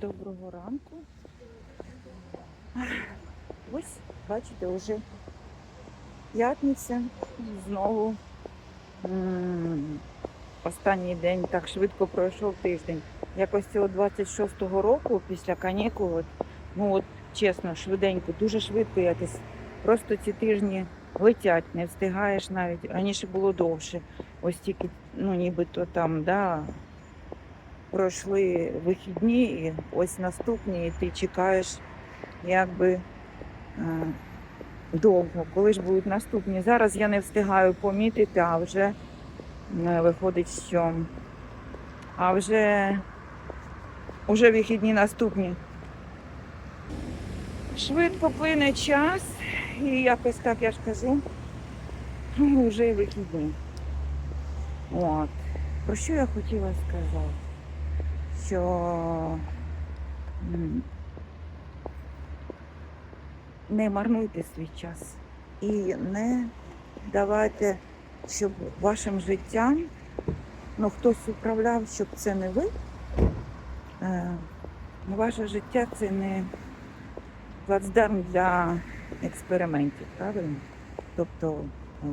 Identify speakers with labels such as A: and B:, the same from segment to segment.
A: Доброго ранку. Ось, бачите, вже п'ятниця. Знову останній день так швидко пройшов тиждень. Якось цього 26-го року після канікул, от, ну от чесно, швиденько, дуже швидко якось. Просто ці тижні летять, не встигаєш навіть. Раніше було довше. Ось тільки, ну нібито там, да, пройшли вихідні, і ось наступні, і ти чекаєш якби е, довго, коли ж будуть наступні. Зараз я не встигаю помітити, а вже е, виходить, що а вже, вже вихідні наступні. Швидко плине час, і якось так я ж кажу, вже вихідні. От. Про що я хотіла сказати? Що не марнуйте свій час і не давайте, щоб вашим життям ну, хтось управляв, щоб це не ви. Е, ваше життя це не плацдарм для експериментів, правильно? Тобто е,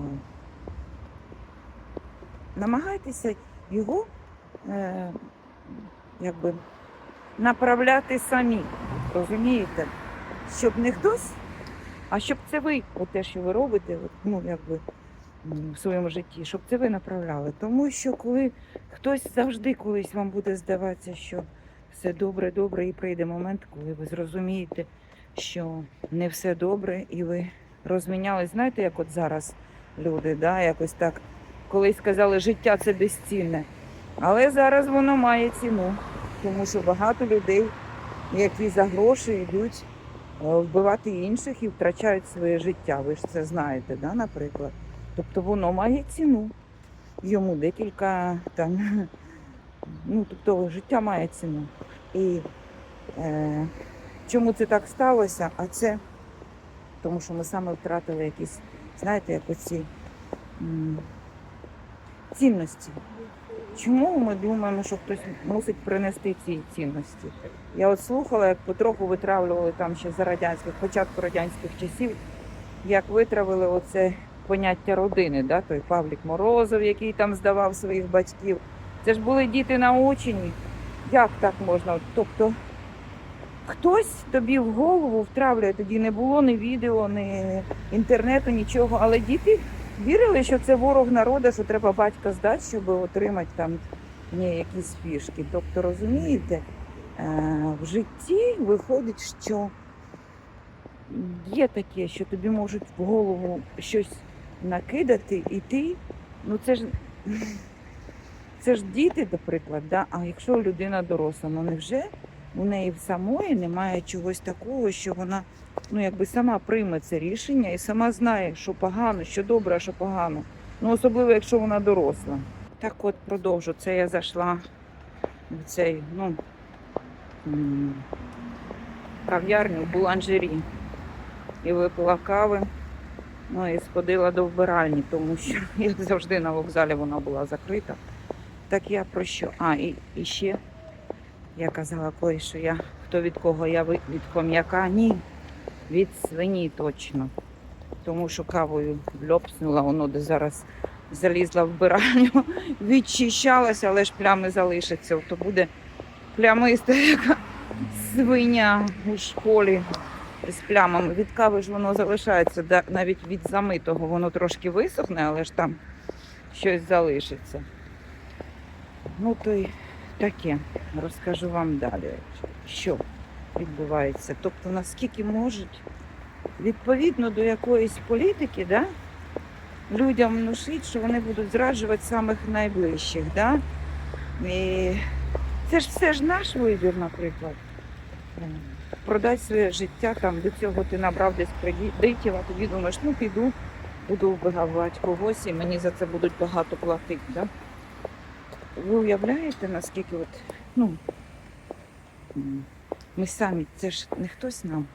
A: намагайтеся його е, якби направляти самі, розумієте? Щоб не хтось, а щоб це ви, те, що ви робите, ну якби в своєму житті, щоб це ви направляли. Тому що коли хтось завжди колись вам буде здаватися, що все добре, добре, і прийде момент, коли ви зрозумієте, що не все добре, і ви розмінялись. Знаєте, як от зараз люди, да, якось так колись сказали, життя це безцінне. Але зараз воно має ціну, тому що багато людей, які за гроші йдуть е, вбивати інших і втрачають своє життя. Ви ж це знаєте, да, наприклад. Тобто воно має ціну. Йому декілька там. Ну, тобто життя має ціну. І е, чому це так сталося? А це тому, що ми саме втратили якісь, знаєте, як оці м, цінності. Чому ми думаємо, що хтось мусить принести ці цінності? Я от слухала, як потроху витравлювали там ще за радянських, початку радянських часів, як витравили оце поняття родини, да? той Павлік Морозов, який там здавав своїх батьків. Це ж були діти научені. Як так можна? Тобто хтось тобі в голову втравлює, тоді не було ні відео, ні інтернету, нічого, але діти вірили, що це ворог народу, що треба батька здати, щоб отримати там ні, якісь фішки. Тобто, розумієте, е, в житті виходить, що є таке, що тобі можуть в голову щось накидати, і ти, ну це ж. Це ж діти, наприклад, да? а якщо людина доросла, ну невже у неї в самої немає чогось такого, що вона ну, якби сама прийме це рішення і сама знає, що погано, що добре, а що погано. Ну, особливо, якщо вона доросла. Так от продовжу. Це я зайшла в цей, ну, кав'ярню в буланжері і випила кави. Ну і сходила до вбиральні, тому що як завжди на вокзалі вона була закрита. Так я про що? А, і, і ще я казала колись, що я хто від кого я від хом'яка? Ні, від свині точно. Тому що кавою льопснула, воно де зараз залізла в биральню, відчищалася, але ж плями залишаться. То буде плямиста яка свиня у школі з плямами. Від кави ж воно залишається, навіть від замитого воно трошки висохне, але ж там щось залишиться. Ну, то й таке. Розкажу вам далі, що відбувається. Тобто, наскільки можуть, відповідно до якоїсь політики, да, людям внушити, що вони будуть зраджувати самих найближчих. Да? І це ж все ж наш вибір, наприклад. Продати своє життя, там до цього ти набрав десь кредитів, а тоді думаєш, ну піду, буду вбивати когось, і мені за це будуть багато платити. Да? Ви уявляєте, наскільки от, ну, ми самі, це ж не хтось нам,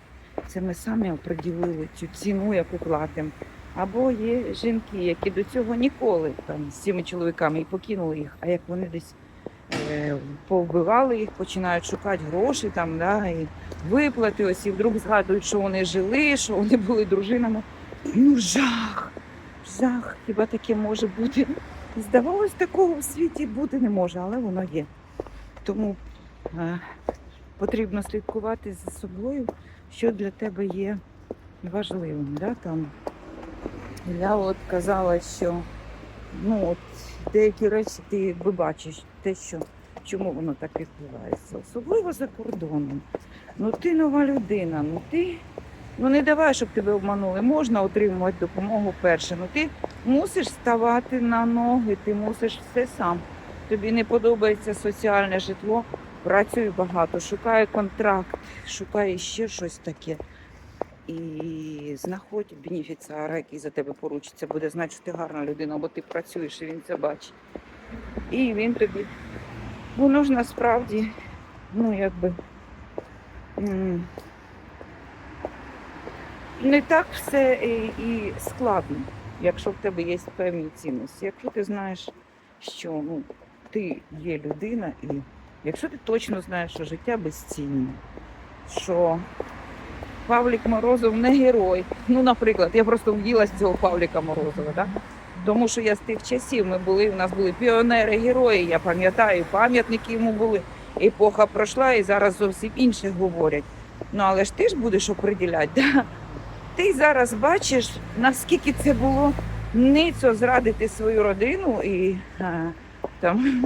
A: це ми самі оприділили цю ціну, яку платимо. Або є жінки, які до цього ніколи там з цими чоловіками і покинули їх, а як вони десь е, повбивали їх, починають шукати гроші там, да, і виплати. Ось і вдруг згадують, що вони жили, що вони були дружинами. Ну, жах, жах, хіба таке може бути? Здавалось, такого в світі бути не може, але воно є. Тому е, потрібно слідкувати за собою, що для тебе є важливим. Да? Там, я от казала, що ну, от, деякі речі ти якби бачиш, те, що, чому воно так відбувається. Особливо за кордоном. Ну ти нова людина, ну ти ну не давай, щоб тебе обманули. Можна отримувати допомогу перше. Ну ти мусиш ставати на ноги, ти мусиш все сам. Тобі не подобається соціальне житло, працюй багато, шукай контракт, шукай ще щось таке. І знаходь бенефіціара, який за тебе поручиться, буде знати, що ти гарна людина, бо ти працюєш і він це бачить. І він тобі. Воно ж насправді, ну якби. Не так все і, і складно, якщо в тебе є певні цінності. Якщо ти знаєш, що ну, ти є людина, і якщо ти точно знаєш, що життя безцінне, що Павлік Морозов не герой. Ну, наприклад, я просто в'їлась цього Павліка Морозова, да? тому що я з тих часів ми були, у нас були піонери, герої, я пам'ятаю, пам'ятники йому були. Епоха пройшла і зараз зовсім інше говорять. Ну але ж ти ж будеш оприділяти, да? Ти зараз бачиш, наскільки це було ницо зрадити свою родину і там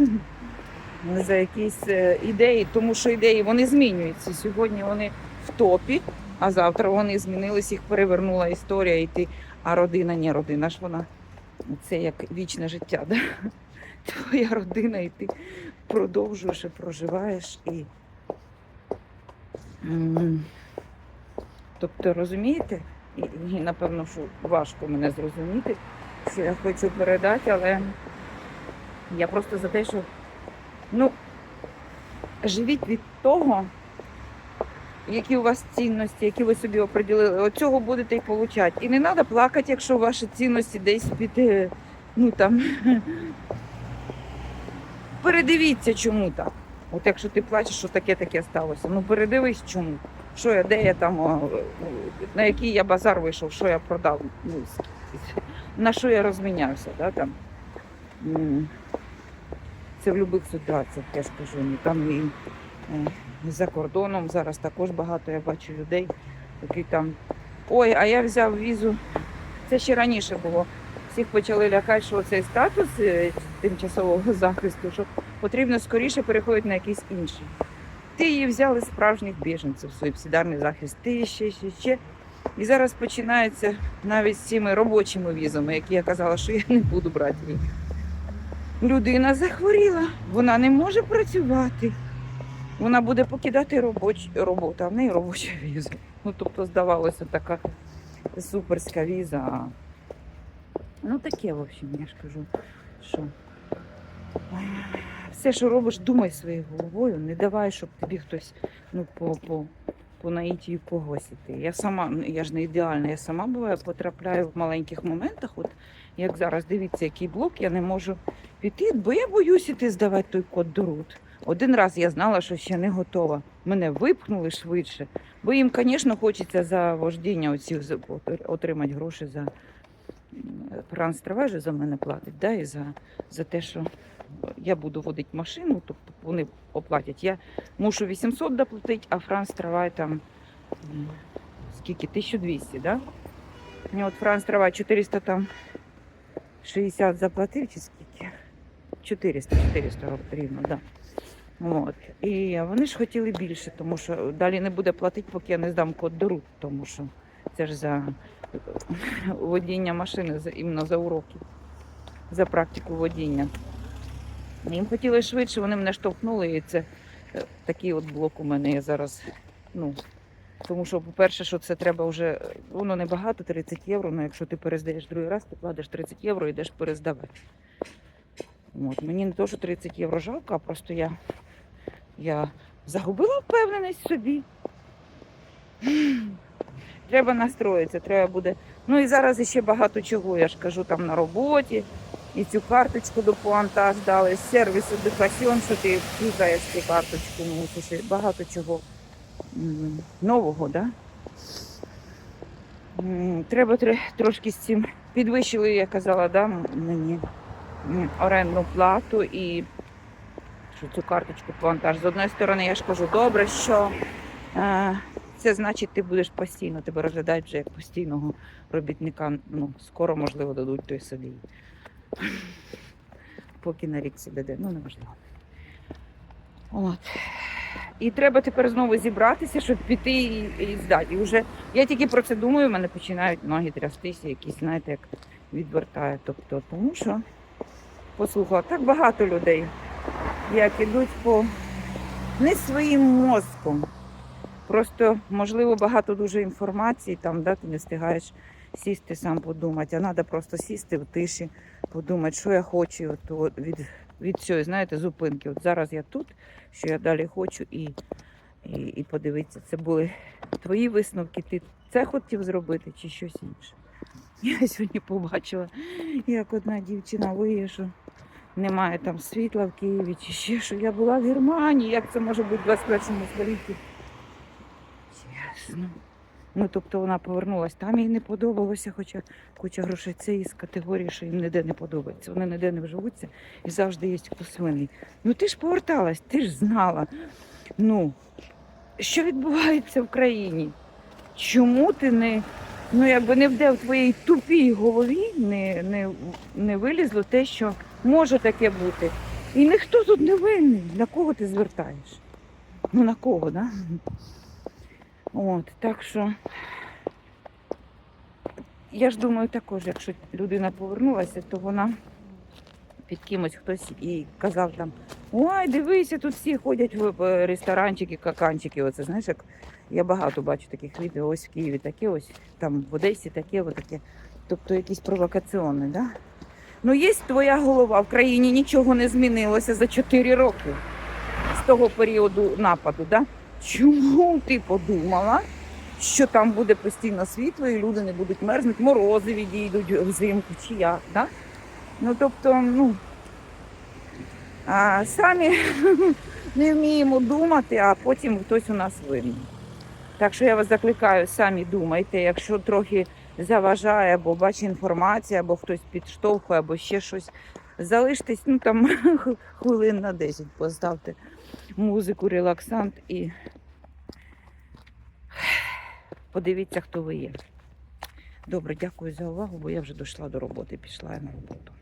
A: за якісь е, ідеї, тому що ідеї вони змінюються. Сьогодні вони в топі, а завтра вони змінились, їх перевернула історія, і ти, а родина, ні, родина ж вона. Це як вічне життя, да? твоя родина, і ти продовжуєш і проживаєш і. Тобто, розумієте? І, і напевно, що важко мене зрозуміти, що я хочу передати, але я просто за те, що ну, живіть від того, які у вас цінності, які ви собі оприділили, от цього будете і получати. І не треба плакати, якщо ваші цінності десь під, е, ну там. Передивіться, чому так. От якщо ти плачеш, що таке таке сталося. Ну передивись чому. Що я, де я там, на який я базар вийшов, що я продав, ну, на що я розмінявся. Да, там. Це в будь-яких ситуаціях, я ж кажу. Ну, там і е, за кордоном зараз також багато я бачу людей, які там. Ой, а я взяв візу. Це ще раніше було. Всіх почали лякати, що цей статус е, тимчасового захисту, що потрібно скоріше переходити на якийсь інший. Ти її взяли справжніх біженців, суїцидальний захист, ти ще, ще, ще. І зараз починається навіть з цими робочими візами, які я казала, що я не буду брати їх. Людина захворіла, вона не може працювати. Вона буде покидати робоч... роботу, а в неї робоча віза. Ну, тобто, здавалося, така суперська віза. Ну таке, в общем, я ж кажу, що все, що робиш, думай своєю головою, не давай, щоб тобі хтось ну, по, по, по наїтію погосити. Я сама, ну, я ж не ідеальна, я сама буває, потрапляю в маленьких моментах. От як зараз дивіться, який блок, я не можу піти, бо я боюсь іти здавати той код до рут. Один раз я знала, що ще не готова. Мене випхнули швидше, бо їм, звісно, хочеться за вождіння оцих отримати гроші за Франц Травежі за мене платить, да, і за, за те, що я буду водити машину, тобто вони оплатять. Я мушу 800 доплатити, а Франц Травай там скільки? 1200, да? Мені от Франц Травай 400 там 60 заплатив чи скільки? 400, 400 рівно, да. От. І вони ж хотіли більше, тому що далі не буде платити, поки я не здам код до рут, тому що це ж за водіння машини, за- іменно за уроки, за практику водіння. Їм хотіли швидше, вони мене штовхнули, і це е, такий от блок у мене є зараз. Ну, тому що, по-перше, що це треба вже, е, воно небагато, 30 євро, але якщо ти перездаєш другий раз, ти кладеш 30 євро і йдеш перездавати. От. Мені не то, що 30 євро жалко, а просто я, я загубила впевненість собі. Треба настроїтися, треба буде. Ну і зараз ще багато чого, я ж кажу, там на роботі. і цю карточку до пуантаж дали, з сервісу що ти клікаєш цю карточку, мусиш і багато чого нового, да? Треба трошки з цим підвищили, я казала, да, мені орендну плату і що цю карточку пуантаж. З одної сторони, я ж кажу, добре, що е, це значить, ти будеш постійно, тебе розглядають вже як постійного робітника. Ну, скоро, можливо, дадуть той собі. Поки на рік СДД, ну неважливо. От. І треба тепер знову зібратися, щоб піти і, і здати. І вже я тільки про це думаю, в мене починають ноги трястися, якісь, знаєте, як відвертає. Тобто, тому що послухала, так багато людей, як ідуть по не своїм мозком. Просто, можливо, багато дуже інформації, там, да, ти не встигаєш сісти сам подумати, а треба просто сісти в тиші, подумати, що я хочу от, от, від, від цієї, знаєте, зупинки. От зараз я тут, що я далі хочу, і, і, і подивитися, це були твої висновки, ти це хотів зробити чи щось інше. Я сьогодні побачила, як одна дівчина виє, немає там світла в Києві чи ще що. Я була в Германії, як це може бути в 21 столітті. Чесно. Ну, тобто вона повернулась, там їй не подобалося, хоча куча грошей. Це із категорії, що їм ніде не подобається. Вони ніде не вживуться і завжди є хтось винний. Ну ти ж поверталась, ти ж знала. Ну, що відбувається в країні? Чому ти не, ну якби не вде в твоїй тупій голові, не, не, не вилізло те, що може таке бути. І ніхто тут не винний. На кого ти звертаєш? Ну на кого, да? От, так що я ж думаю також, якщо людина повернулася, то вона під кимось хтось і казав там, ой, дивися, тут всі ходять в ресторанчики, каканчики. Оце знаєш, як я багато бачу таких відео, ось в Києві таке, ось там в Одесі таке, таке. Тобто якісь провокаційні, да? Ну, є твоя голова, в країні нічого не змінилося за 4 роки з того періоду нападу, да? Чому ти подумала, що там буде постійно світло і люди не будуть мерзнути, морози відійдуть взимку чи як, да? Ну тобто, ну а, самі не вміємо думати, а потім хтось у нас винен. Так що я вас закликаю, самі думайте, якщо трохи заважає, або бачить інформація, або хтось підштовхує, або ще щось. Залиштесь, ну там хвилин на 10 поставте музику, релаксант і подивіться, хто ви є. Добре, дякую за увагу, бо я вже дійшла до роботи, пішла я на роботу.